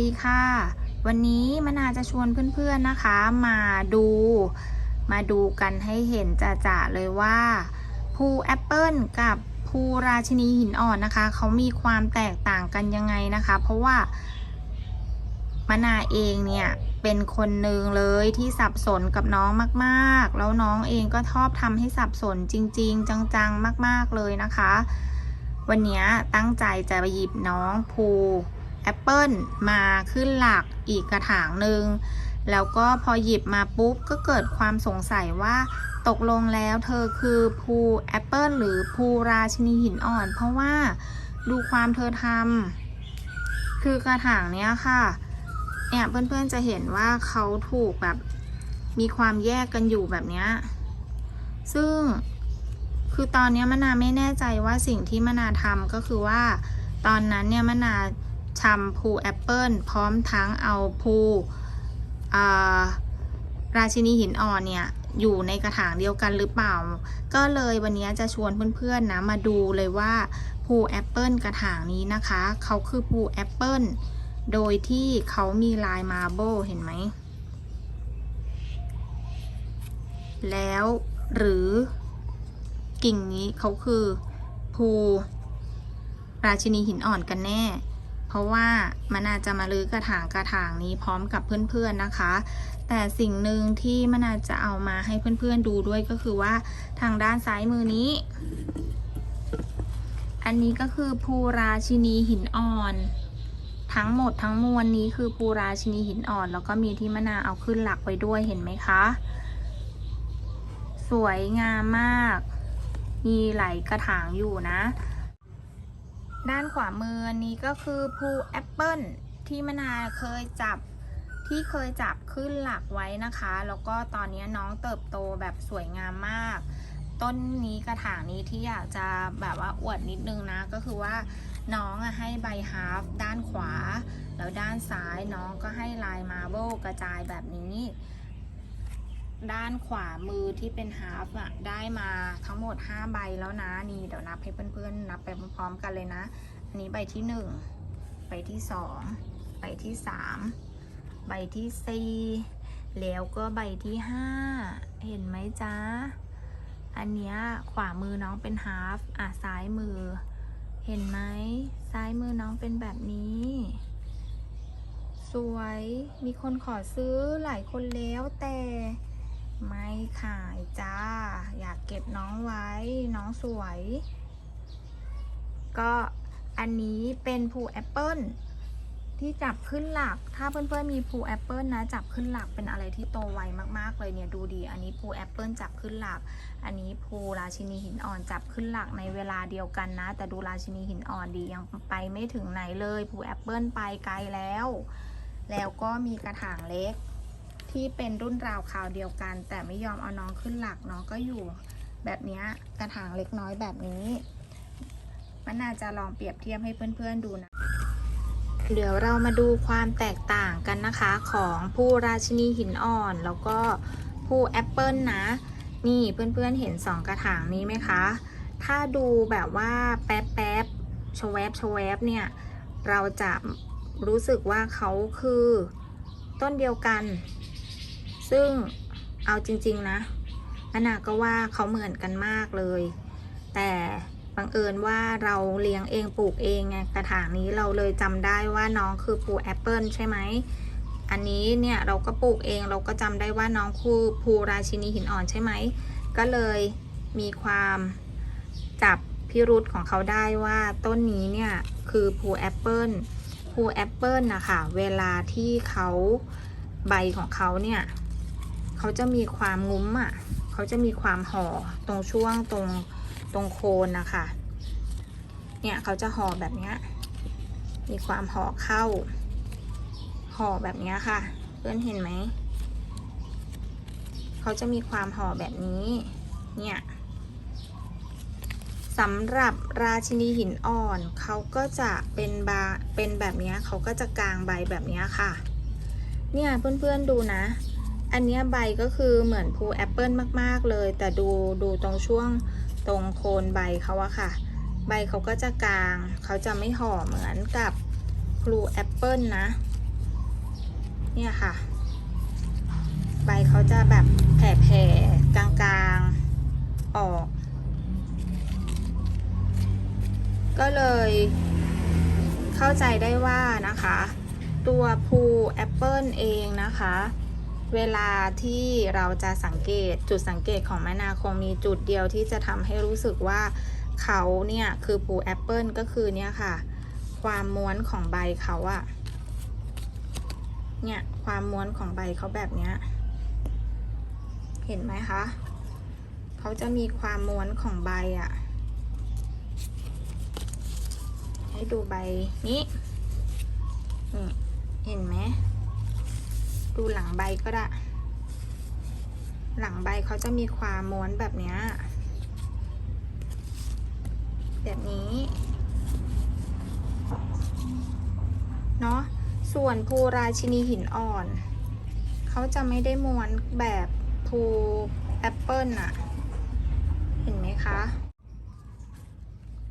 ดีค่ะ วันนี้มนาจะชวนเพื่อนๆนะคะ มาดู มาดูกันให้เห็นจ่าๆเลยว่าภูแอปเปิลกับภูราชินีหินอ่อนนะคะเขามีความแตกต่างกันยังไงนะคะ เพราะว่ามนาเองเนี่ยเป็นคนหนึ่งเลยที่สับสนกับน้องมากๆ แล้วน้องเองก็ชอบทำให้สับสนจริง ๆ จังๆ มาก ๆเลยนะคะ วันนี้ตั้งใจจะไปหยิบน้องภู แอปเปิลมาขึ้นหลักอีกกระถางหนึ่งแล้วก็พอหยิบมาปุ๊บก็เกิดความสงสัยว่าตกลงแล้วเธอคือภูแอปเปิลหรือภูราชินีหินอ่อน เพราะว่าดูความเธอทำคือกระถางเนี้ยค่ะเนี่ยเพื่อนๆจะเห็นว่าเขาถูกแบบมีความแยกกันอยู่แบบเนี้ยซึ่งคือตอนเนี้ยมนาไม่แน่ใจว่าสิ่งที่มนาทำก็คือว่า ตอนนั้นเนี่ยมนา ชำภูแอปเปิลพร้อมทั้งเอาภูาราชินีหินอ่อนเนี่ยอยู่ในกระถางเดียวกันหรือเปล่า ก็เลยวันนี้จะชวนเพื่อนๆนะมาดูเลยว่าภูแอปเปิลกระถางนี้นะคะเขาคือภูแอปเปิลโดยที่เขามีลายมาร์เบิลเห็นไหม แล้วหรือกิ่งนี้เขาคือภูราชินีหินอ่อนกันแน่ เพราะว่ามันอาจจะมาลื้อกระถางกระถางนี้พร้อมกับเพื่อนๆนะคะ แต่สิ่งหนึ่งที่มันอาจจะเอามาให้เพื่อนๆดูด้วยก็คือว่าทางด้านซ้ายมือนี้ อันนี้ก็คือภูราชินีหินอ่อน ทั้งหมดทั้งมวลนี้คือภูราชินีหินอ่อน แล้วก็มีที่มะนาวเอาขึ้นหลักไว้ด้วยเห็นไหมคะ สวยงามมาก มีไหลกระถางอยู่นะ ด้านขวามือนี้ก็คือภูแอปเปิลที่มนาเคยจับที่เคยจับขึ้นหลักไว้นะคะ แล้วก็ตอนนี้น้องเติบโตแบบสวยงามมาก ต้นนี้กระถางนี้ที่อยากจะแบบว่าอวดนิดนึงนะ ก็คือว่าน้องให้ใบฮาร์ฟด้านขวา แล้วด้านซ้ายน้องก็ให้ลายมาร์เบิลกระจายแบบนี้ ด้านขวามือที่เป็นฮาร์ฟอะได้มาทั้งหมด 5 ใบแล้วนะนี่เดี๋ยวนับให้เพื่อนๆ นับไปพร้อมๆกันเลยนะ อันนี้ใบที่ 1 ใบที่ 2 ใบที่ 3 ใบที่ 4 แล้วก็ใบที่ 5 เห็นไหมจ๊ะ อันเนี้ยขวามือน้องเป็นฮาร์ฟอะซ้ายมือ เห็นไหมซ้ายมือน้องเป็นแบบนี้สวย มีคนขอซื้อหลายคนแล้วแต่ ไม่ขายจ้า อยากเก็บน้องไว้ น้องสวย ก็อันนี้เป็นภูแอปเปิลที่จับขึ้นหลัก ถ้าเพื่อนๆมีภูแอปเปิลนะ จับขึ้นหลักเป็นอะไรที่โตไวมากๆเลยเนี่ยดูดี อันนี้ภูแอปเปิลจับขึ้นหลัก อันนี้ภูราชินีหินอ่อนจับขึ้นหลักในเวลาเดียวกันนะ แต่ดูราชินีหินอ่อนดียังไปไม่ถึงไหนเลยภูแอปเปิลไปไกลแล้ว แล้วก็มีกระถางเล็ก ที่เป็นรุ่นราวคราวเดียวกัน แต่ไม่ยอมเอาน้องขึ้นหลักน้องก็อยู่แบบนี้กระถางเล็กน้อยแบบนี้ มันน่าจะลองเปรียบเทียบให้เพื่อนๆดูนะ เดี๋ยวเรามาดูความแตกต่างกันนะคะของผู้ราชินีหินอ่อน แล้วก็ผู้แอปเปิลนะ นี่เพื่อนๆเห็นสองกระถางนี้ไหมคะ ถ้าดูแบบว่าแป๊บแป๊บชวบชวบเนี่ย เราจะรู้สึกว่าเขาคือต้นเดียวกัน ซึ่งเอาจริง ๆ นะนานาก็ว่าเขาเหมือนกันมากเลย แต่บังเอิญว่าเราเลี้ยงเองปลูกเองไงกระถางนี้เราเลยจำได้ว่าน้องคือปลูกแอปเปิลใช่ไหมอันนี้เนี่ยเราก็ปลูกเองเราก็จำได้ว่าน้องคือภูราชินีหินอ่อนใช่ไหมก็เลยมีความจับพิรุษของเขาได้ว่าต้นนี้เนี่ยคือภูแอปเปิลภูแอปเปิลนะคะเวลาที่เขาใบของเขาเนี่ย เขาจะมีความงุ้มอะ เขาจะมีความห่อตรงช่วงตรงตรงโคนนะคะ เนี่ยเขาจะห่อแบบเนี้ย มีความห่อเข้า ห่อแบบเนี้ยค่ะ เพื่อนเห็นไหม เขาจะมีความห่อแบบนี้ เนี่ยสำหรับราชินีหินอ่อนเขาก็จะเป็นบาเป็นแบบนี้เขาก็จะกลางใบแบบนี้ค่ะ เนี่ยเพื่อนๆดูนะ อันนี้ใบก็คือเหมือนภูแอปเปิลมากๆเลย แต่ดูดูตรงช่วงตรงโคนใบเขาอะค่ะ ใบเขาก็จะกลางเขาจะไม่ห่อเหมือนกับพลูแอปเปิลนะ เนี่ยค่ะ ใบเขาจะแบบแผ่ๆกลางๆออก ก็เลยเข้าใจได้ว่านะคะ ตัวภูแอปเปิลเองนะคะ เวลาที่เราจะสังเกตจุดสังเกตของมะนาคงมีจุดเดียวที่จะทำให้รู้สึกว่าเขาเนี่ยคือภูแอปเปิลก็คือเนี่ยค่ะ ความม้วนของใบเขาอะเนี่ยความม้วนของใบเขาแบบเนี้ยเห็นไหมคะเขาจะมีความม้วนของใบอะให้ดูใบนี้นี่เห็นไหม ดูหลังใบก็ได้ หลังใบเขาจะมีความม้วนแบบนี้ แบบนี้ เนาะ ส่วนภูราชินีหินอ่อน เขาจะไม่ได้ม้วนแบบภูแอปเปิลอะเห็นไหมคะ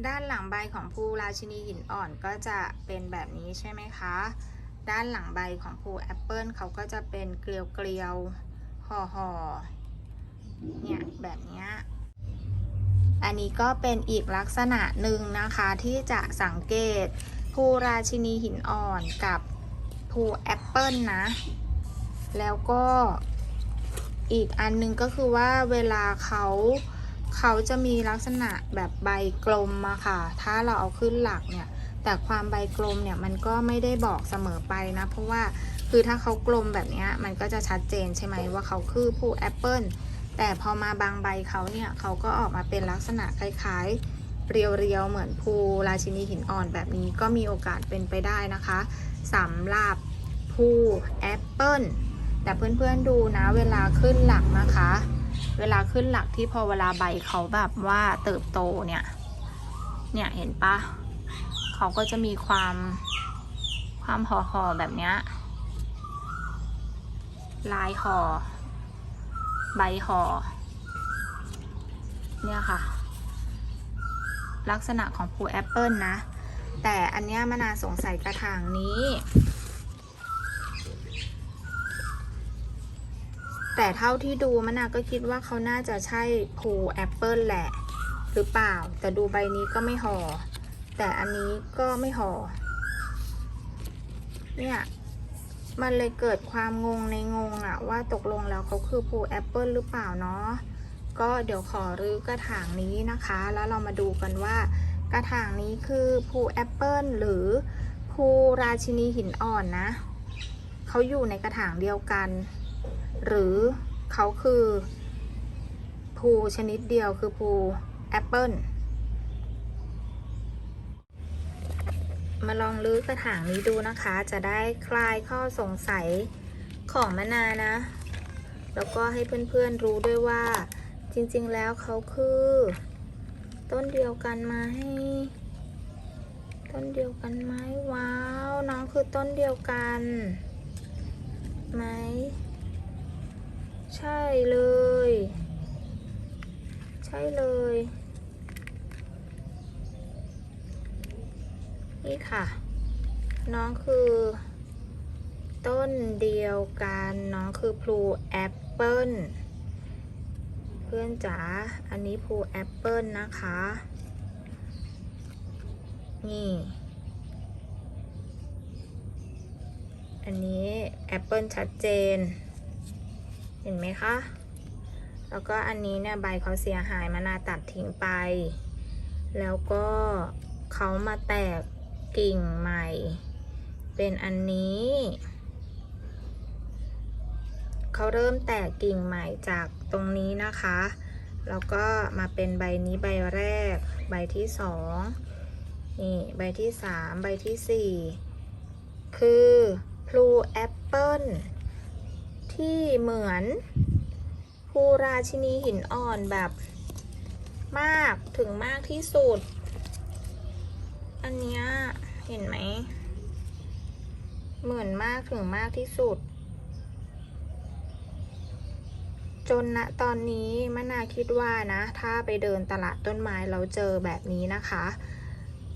ด้านหลังใบของภูราชินีหินอ่อนก็จะเป็นแบบนี้ใช่ไหมคะ ด้านหลังใบของภูแอปเปิลเขาก็จะเป็นเกลียวเกลียวห่อห่อเนี่ยแบบนี้อันนี้ก็เป็นอีกลักษณะหนึ่งนะคะที่จะสังเกตภูราชินีหินอ่อนกับภูแอปเปิลนะ แล้วก็อีกอันหนึงก็คือว่าเวลาเขาเขาจะมีลักษณะแบบใบกลมอะค่ะ ถ้าเราเอาขึ้นหลักเนี่ย แต่ความใบกลมเนี่ยมันก็ไม่ได้บอกเสมอไปนะ เพราะว่าคือถ้าเขากลมแบบนี้มันก็จะชัดเจนใช่ไหมว่าเขาคือภูแอปเปิลแต่พอมาบางใบเขาเนี่ยเขาก็ออกมาเป็นลักษณะคล้ายๆ เรียวๆ เหมือนภูราชินีหินอ่อนแบบนี้ก็มีโอกาสเป็นไปได้นะคะสำหรับภูแอปเปิลแต่เพื่อนๆดูนะเวลาขึ้นหลักนะคะ เวลาขึ้นหลักที่พอเวลาใบเขาแบบว่าเติบโตเนี่ย เนี่ยเห็นปะ เขาก็จะมีความความห่อห่อๆแบบเนี้ยลายห่อใบห่อเนี่ยค่ะ ลักษณะของภูแอปเปิลนะ แต่อันเนี้ยมะนาสงสัยกระถางนี้ แต่เท่าที่ดูมะนาก็คิดว่าเขาน่าจะใช่ภูแอปเปิลแหละ หรือเปล่า แต่ดูใบนี้ก็ไม่ห่อ แต่อันนี้ก็ไม่ห่อ เนี่ย มันเลยเกิดความงงในงงอะว่าตกลงแล้วเขาคือภูแอปเปิลหรือเปล่าเนาะ ก็เดี๋ยวขอรื้อกระถางนี้นะคะ แล้วเรามาดูกันว่ากระถางนี้คือภูแอปเปิลหรือภูราชินีหินอ่อนนะ เขาอยู่ในกระถางเดียวกัน หรือเขาคือภูชนิดเดียวคือภูแอปเปิล มาลองลื้อกระถางนี้ดูนะคะ จะได้คลายข้อสงสัยของมะนานะ แล้วก็ให้เพื่อนๆรู้ด้วยว่า จริงๆแล้วเขาคือ ต้นเดียวกันไหมต้นเดียวกันไหมว้าว น้องคือต้นเดียวกันไหมใช่เลย ใช่เลย นี่ค่ะ น้องคือ ต้นเดียวกัน น้องคือพลูแอปเปิลเพื่อนจ๋าอันนี้พลูแอปเปิลนะคะ นี่ อันนี้แอปเปิลชัดเจน เห็นไหมคะ แล้วก็อันนี้เนี่ยใบเขาเสียหายมานาตัดทิ้งไป แล้วก็เขามาแตก กิ่งใหม่ เป็นอันนี้ เขาเริ่มแตกกิ่งใหม่จากตรงนี้นะคะ แล้วก็มาเป็นใบนี้ใบแรก ใบที่สองนี่ใบที่สามใบที่สี่คือพลูแอปเปิลที่เหมือนภูราชินีหินอ่อนแบบมากถึงมากที่สุด อันเนี้ย เห็นไหมเหมือนมากถึงมากที่สุด จนณตอนนี้มะนาคิดว่านะ ถ้าไปเดินตลาดต้นไม้เราเจอแบบนี้นะคะ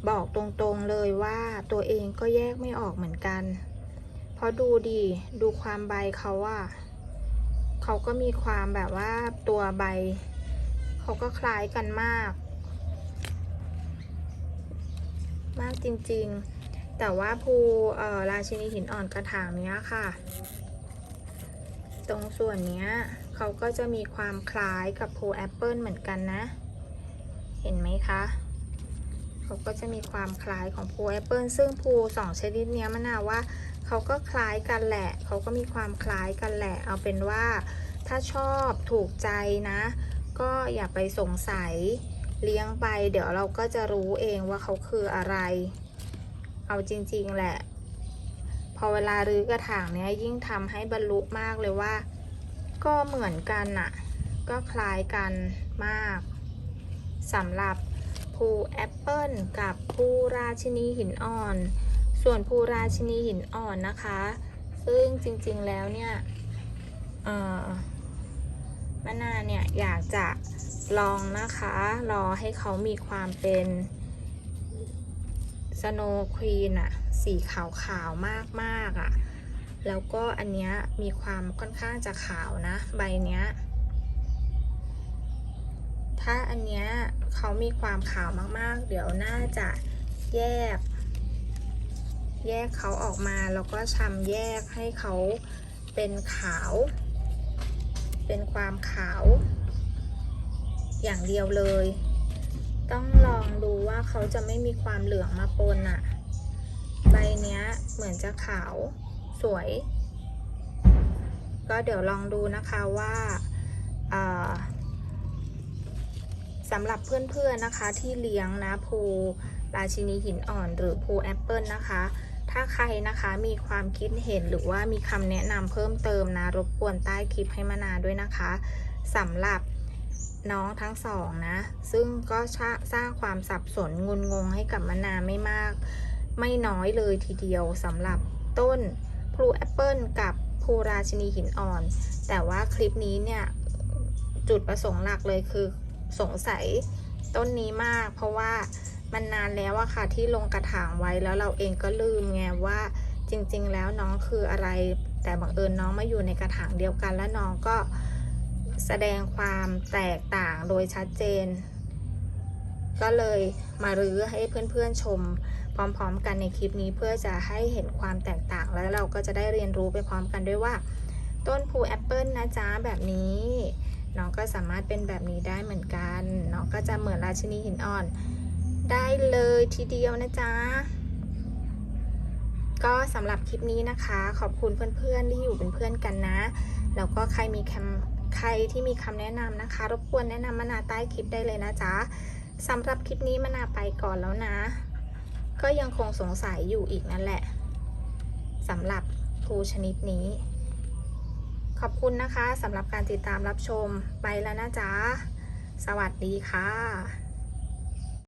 บอกตรงๆเลยว่าตัวเองก็แยกไม่ออกเหมือนกัน เพราะดูดีดูความใบเขาอะเขาก็มีความแบบว่าตัวใบ เขาก็คล้ายกันมาก มากจริงๆ แต่ว่าภูราชินีหินอ่อนกระถางเนี้ยค่ะ ตรงส่วนเนี้ยเขาก็จะมีความคล้ายกับภูแอปเปิลเหมือนกันนะ เห็นไหมคะเขาก็จะมีความคล้ายของภูแอปเปิลซึ่งภูสองชนิดเนี้ยมะนาวว่าเขาก็คล้ายกันแหละ เขาก็มีความคล้ายกันแหละ เอาเป็นว่าถ้าชอบถูกใจนะ ก็อย่าไปสงสัย เลี้ยงไป เดี๋ยวเราก็จะรู้เองว่าเขาคืออะไร เอาจริง ๆ แหละ พอเวลารื้อกระถางเนี้ยยิ่งทำให้บรรลุมากเลยว่า ก็เหมือนกันน่ะ ก็คล้ายกันมากสำหรับภูแอปเปิลกับภูราชินีหินอ่อน ส่วนภูราชินีหินอ่อนนะคะ ซึ่งจริงๆแล้วเนี่ยมะนาวเนี่ยอยากจะ ลองนะคะรอให้เขามีความเป็นสโนว์ควีนอะสีขาวๆมากๆอะแล้วก็อันเนี้ยมีความค่อนข้างจะขาวนะใบเนี้ย ถ้าอันเนี้ยเขามีความขาวมากๆ เดี๋ยวน่าจะแยก แยกเขาออกมาแล้วก็ชำแยกให้เขาเป็นขาว เป็นความขาว อย่างเดียวเลย ต้องลองดูว่าเขาจะไม่มีความเหลืองมาปนอะใบเนี้ยเหมือนจะขาวสวย ก็เดี๋ยวลองดูนะคะว่าอ่าสำหรับเพื่อนๆนะคะที่เลี้ยงนะภูราชินีหินอ่อนหรือภูแอปเปิลนะคะ ถ้าใครนะคะมีความคิดเห็นหรือว่ามีคำแนะนำเพิ่มเติมนะ รบกวนใต้คลิปให้มานาด้วยนะคะสำหรับ น้องทั้งสองนะ ซึ่งก็สร้างความสับสนงุนงงให้กับมะนาไม่มาก ไม่น้อยเลยทีเดียวสำหรับต้นพลูแอปเปิลกับภูราชินีหินอ่อน แต่ว่าคลิปนี้เนี่ย จุดประสงค์หลักเลยคือสงสัยต้นนี้มาก เพราะว่ามันนานแล้วอะค่ะที่ลงกระถางไว้แล้วเราเองก็ลืมไงว่าจริง ๆ แล้วน้องคืออะไร แต่บังเอิญน้องมาอยู่ในกระถางเดียวกันแล้วน้องก็ แสดงความแตกต่างโดยชัดเจน ก็เลยมารื้อให้เพื่อนๆชม พร้อมๆ กันในคลิปนี้เพื่อจะให้เห็นความแตกต่าง แล้วเราก็จะได้เรียนรู้ไปพร้อมกันด้วยว่า ต้นพูแอปเปิลนะจ๊ะแบบนี้น้องก็สามารถเป็นแบบนี้ได้เหมือนกันน้องก็จะเหมือนราชินีหินอ่อน ได้เลยทีเดียวนะจ๊ะก็สำหรับคลิปนี้นะคะ ขอบคุณเพื่อนๆที่อยู่เป็นเพื่อนกันนะ แล้วก็ใครมีคำ ใครที่มีคำแนะนำนะคะ รบกวนแนะนำมานาใต้คลิปได้เลยนะจ๊ะสำหรับคลิปนี้มานาไปก่อนแล้วนะ ก็ยังคงสงสัยอยู่อีกนั่นแหละสำหรับภูชนิดนี้ ขอบคุณนะคะสำหรับการติดตามรับชมไปแล้วนะจ๊ะ สวัสดีค่ะ